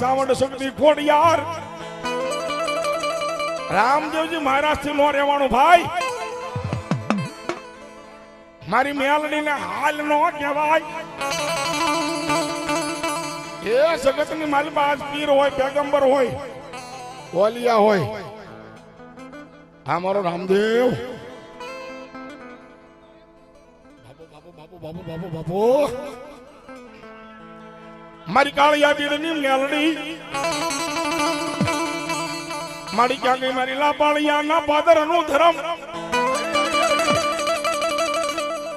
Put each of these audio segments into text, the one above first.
સાવંડ શક્તિ ખોડિયાર રામદેવજી મહારાજ નો રહેવાનું ભાઈ. મારી મેલડી ને હાલ નો કહેવાય. એ જગતની મારી પાસે પીર હોય, પેગંબર હોય, ઓલિયા હોય. આ મારો રામદેવ. બાપુ બાપુ બાપુ બાપુ બાપુ. મારી કાળિયા પીરની મેલડી. મારી ક્યાં ગઈ મારી લાપાળિયા ના પાદરનું ધર્મ.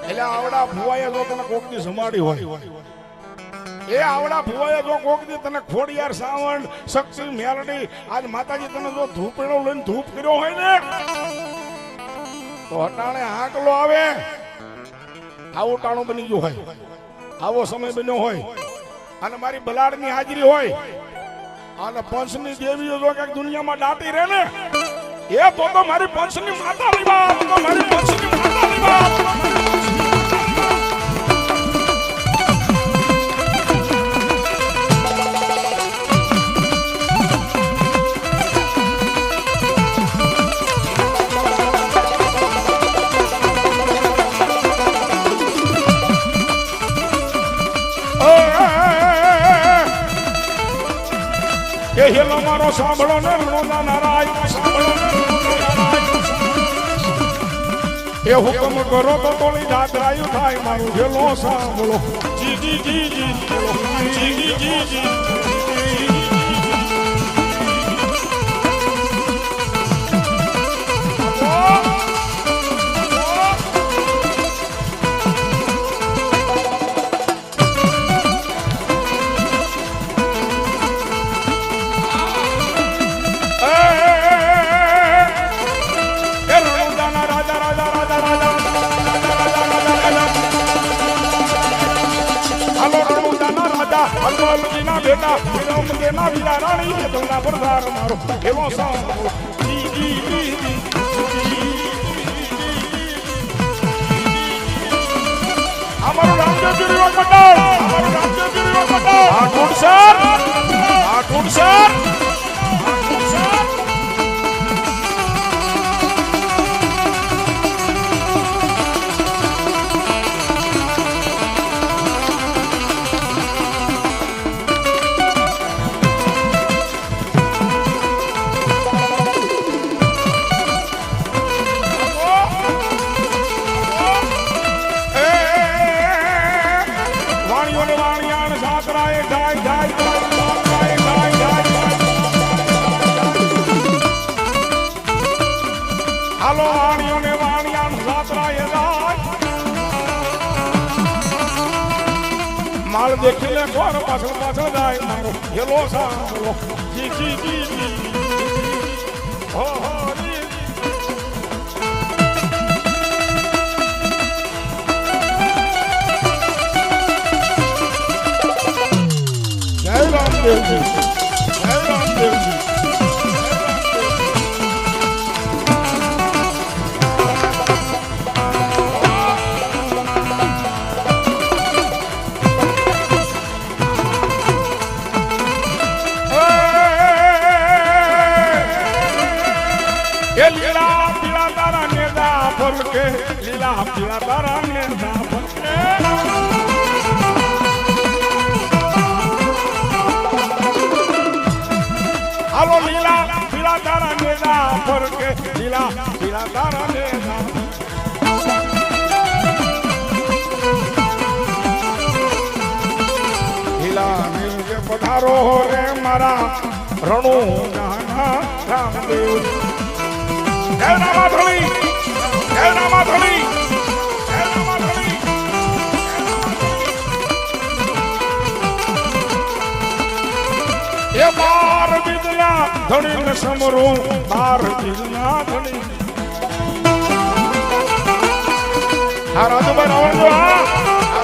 એટલે આવડા ભુવાએ જો તને કોક દી સમાડી હોય. એ આવડા ભુવાએ જો કોક દી તને ખોડિયાર સાવણ, શક્તિ, મેલડી, આજ માતાજી તને જો ધૂપેડો લઈને ધૂપ કર્યો હોય ને, તો અટાણે હાકલો આવે. આવું ટાણું બની ગયું હોય. આવો સમય બન્યો હોય. અને મારી બલાડની હાજરી હોય. અને પંચની દેવીઓ જો ક્યાંક દુનિયામાં દાટી રહે ને, એ તો મારી પંચની માતા ની વાત, તો મારી પંચની ની વાત. એ હુકમ કરો તો તોડી જાતરાયું થાય, મારું હેલો સાંભળો જી જી જી જી. જી જી જી બેટા વિરમદેના વીરા રાણી ને તમના પ્રધાર મારો. એવો સાંભળો જી જી જી અમારું રામદેવજી રીવા મંડળ અમારું રામદેવજી રીવા મંડળ આ ટૂંસર આ ટૂંસર આ હાલો વાણીઓને વાણિયાણ સાતરાએ જાય. માલ દેખીને કોણ પાછળ પાછળ જાય. મારો હેલો સાંભળો. જી જી જી હો હો જય રામદેવજી. લીલા હાલો લીલા પીળા તારા નેદા ફરકે લીલા પીળા તારા નેદા લીલા નીલકે પધારો રે મારા રણુ એ બાર બિદના ધણી ને સમરું બાર બિદલા ધણી. આ રાજુભાઈ રાવણ જો આ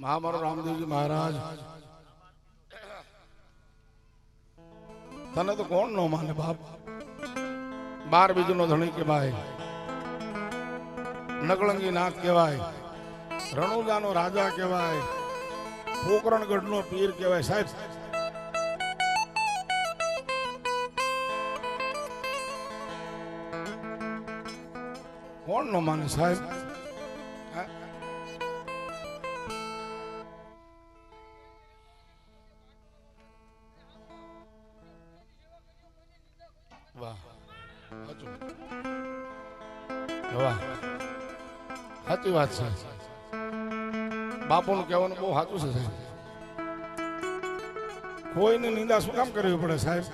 મહામારો રામદેવજી મહારાજ. તને તો કોણ નો માને બાપ? બાર બીજનો ધણી કહેવાય. નકળંગી નાક કહેવાય. રણુજાનો રાજા કહેવાય. પોકરણગઢનો પીર કહેવાય. સાહેબ, કોણ નો માને સાહેબ? સાચું વાત છે. બાપુનું કહેવાનું બહુ સાચું છે સાહેબ. કોઈની નિંદા શું કામ કરવી પડે સાહેબ?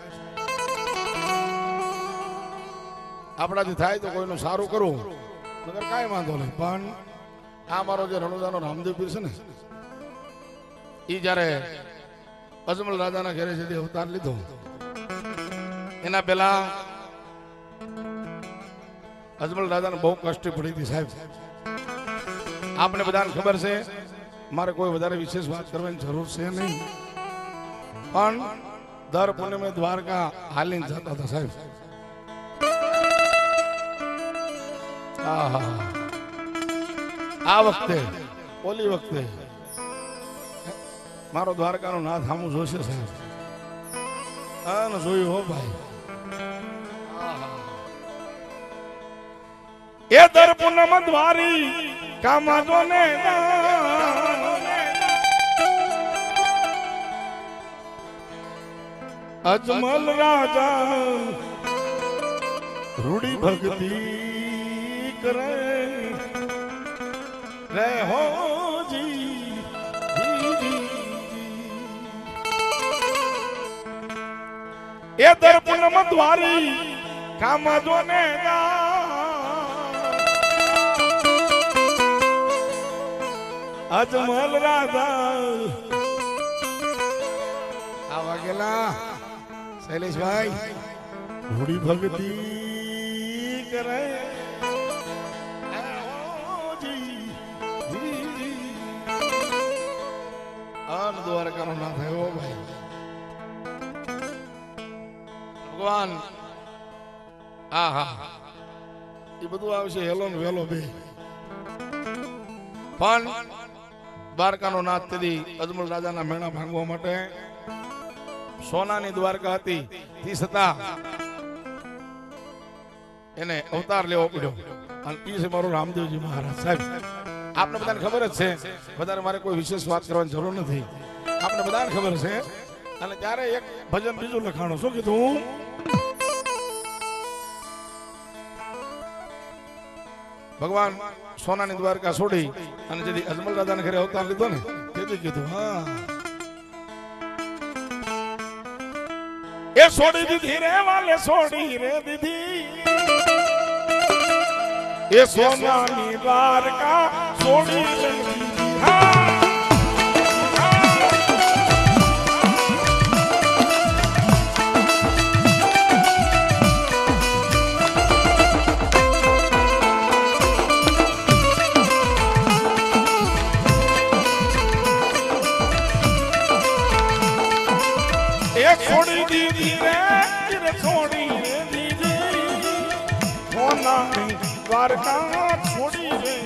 આપણાથી થાય તો કોઈનું સારું કરવું. નગર કાંઈ વાંધો નહીં. પણ આ મારો જે રણુદાનો રામદેવ પીર છે ને એ જ્યારે અજમલ રાજાના ઘેરે તે અવતાર લીધો, એના પહેલા અજમલ રાજાને બહુ કષ્ટ પડી હતી સાહેબ. આપને બધાને ખબર છે, મારે કોઈ વધારે વિશેષ વાત કરવાની જરૂર છે નહીં. પણ દર પૂર્ણિમે દ્વારકા હાલીને જતા હતા સાહેબ. આ વખતે, ઓલી વખતે, મારો દ્વારકાનો નાથ સામું જોશે સાહેબ. હા જોયું હો ભાઈ. એ દર પૂનમ દ્વારી કામાજો ને અજમલ રાજા રૂડી ભક્તિ કરે. રે હો. એ દર પૂનમ દ્વારી કામ જો અજમલ રાધા આવા ગયેલા શૈલેષભાઈ. ભૂડી ભક્તિ કરે. અન દ્વારકાનો ના થયો ભાઈ. ભગવાન. હા હા એ બધું આવશે હેલો ને વેલો બે. પણ દ્વારકાનો નાથ તેથી અજમલ રાજાના મેણા ભાંગવા માટે સોનાની દ્વારકા હતી. તે છતાં એને અવતાર લેવો પડ્યો. અને એ છે મારો રામદેવજી મહારાજ. સાહેબ, આપને બધાને ખબર જ છે વધારે મારે કોઈ વિશેષ વાત કરવાની જરૂર નથી. આપને બધાને ખબર છે, અને ત્યારે એક ભજન બીજું લખાણું. શું કીધું? ભગવાન સોનાની દ્વારકા છોડી અને જેથી અજમલ રાજાને ઘરે અવતાર લીધો ને, તેથી કીધું, હા. એ છોડી દીધી રે વાલે, છોડી રે દીધી. એ સોનાની દ્વારકા છોડી દીધી, હા. સોનાની દ્વારકા છોડી રે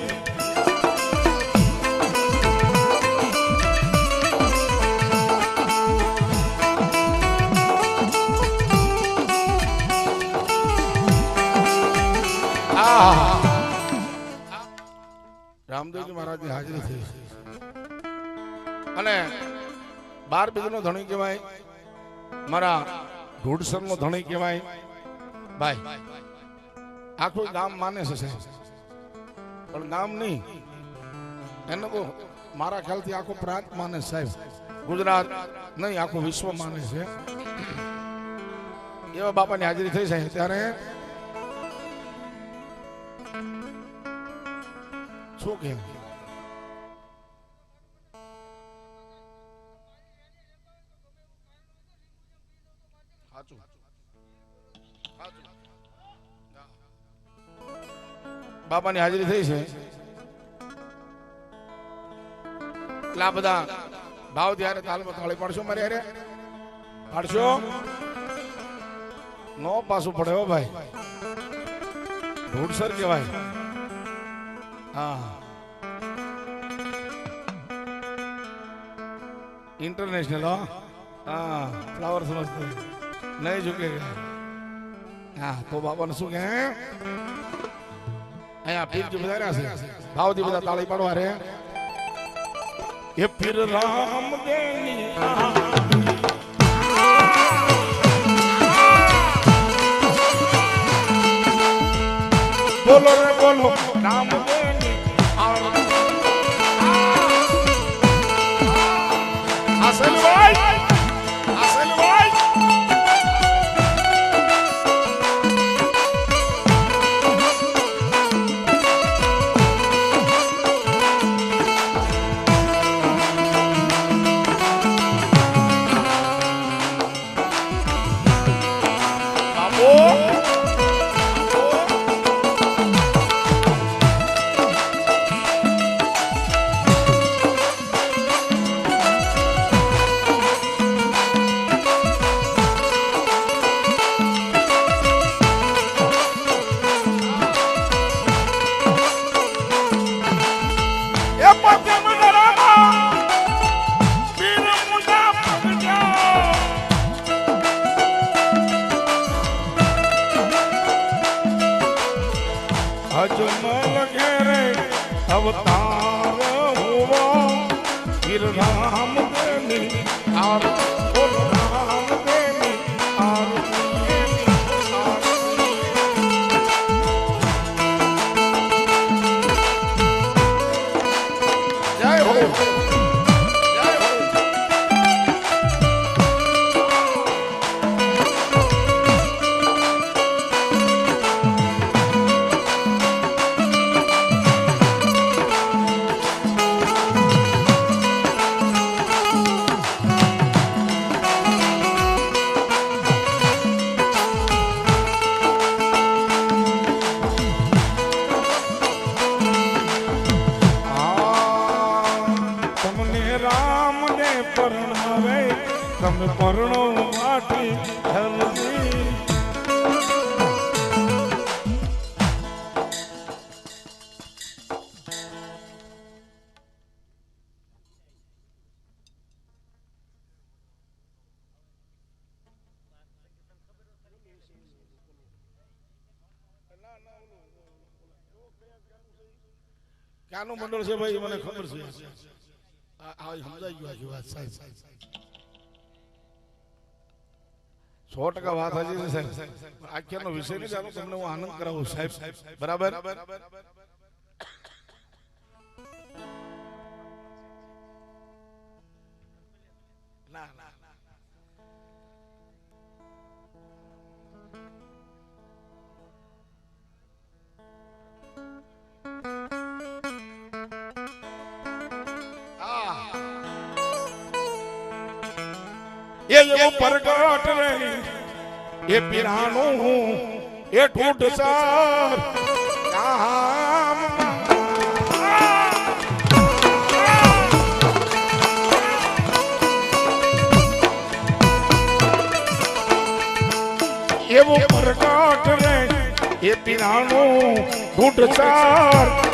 રામદેવજી મહારાજની હાજરી થઈ અને બાર બીજનો ધણી કહેવાય, મારા ઢોડસર નો ધણી કહેવાય. ભાઈ આખું ગામ માને છે સાહેબ. પણ ગામ નહીં. એને કહો મારા ખ્યાલથી આખો પ્રાંત માને સાહેબ. ગુજરાત નહીં, આખું વિશ્વ માને છે. એવા બાપાની હાજરી થઈ છે ત્યારે શું કે? સાચું સાચું. બાપાની હાજરી થઈ છે. એટલા બધા ભાવ ત્યારે તાલમાં તાળી પાડશો મારે અરે પાડશો? નો પાછું પડે હો ભાઈ. ઢોડસર કહેવાય. હા. ઇન્ટરનેશનલ હા. ફ્લાવર સમજતો. નહીં ઝૂકે. હા, તો બાપાને શું કહે અહીંયા પીર જે બધા રહ્યા છે ભાવથી બધા તાળી પાડવા રે એ પીર રામ દેની બોલો રે બોલો રામ અવતાર હુવો પીર રામ ક્યાંનું મંડળ છે ભાઈ મને ખબર છે. સમજાઈ ગયું આખી વાત સાહેબ. સો ટકા વાત હાજી છે સાહેબ. આખ્યાનો વિષય નહીં જાણો તમને હું આનંદ કરાવું સાહેબ. બરાબર. ના ના. એવો પ્રગટ રહી એ પીરાનું એ ઠૂઠ સર. કામ એવો પ્રગટ રહે એ પીરાનું ઠૂઠ સર.